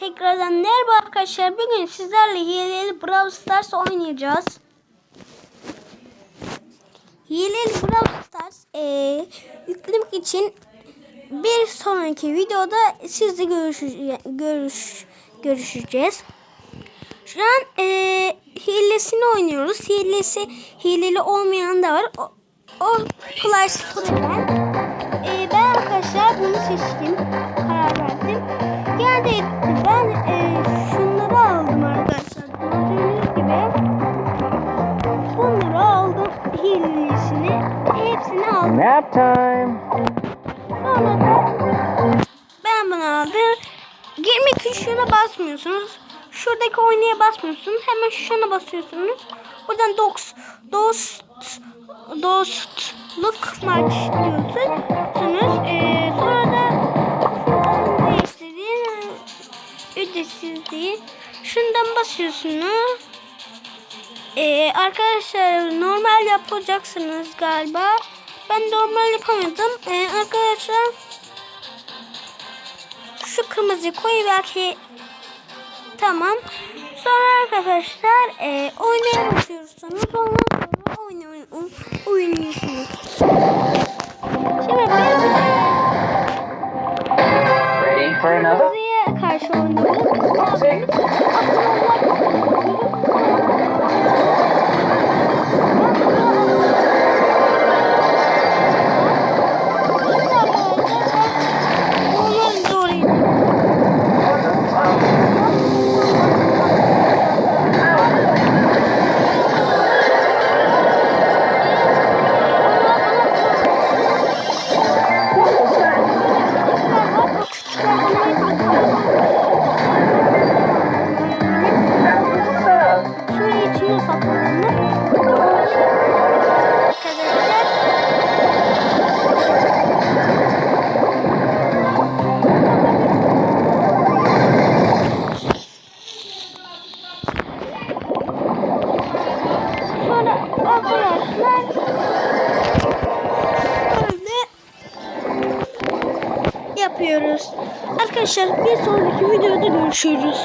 Tekrardan merhaba arkadaşlar. Bugün sizlerle hileli Brawl Stars oynayacağız. Hileli Brawl Stars eee, yüklemek için bir sonraki videoda sizle görüşeceğiz. Görüş, görüşeceğiz. Şu an eee, hilesini oynuyoruz. Hilesi hileli olmayan da var. O, o Play Store'dan. Aldım. Nap time. Sonra da ben bunu aldım. Girmek için şuna basmıyorsunuz. Şuradaki oynaya basmıyorsunuz. Hemen şuna basıyorsunuz. Buradan dost, dost, dostluk maç diyorsunuz. Ee, sonra da şuradan değiştirdiğin ücretsiz değil. Şundan basıyorsunuz. Ee, arkadaşlar normal yapacaksınız galiba. Ben normal yapamadım. Ee, arkadaşlar şu kırmızı koyu belki tamam. Sonra arkadaşlar e, oynaya basıyorsunuz. Ondan sonra oynay oynuyorsunuz. Şimdi ben Ready for another? kırmızıya karşı oynuyorum. Böyle yapıyoruz. Arkadaşlar bir sonraki videoda görüşürüz.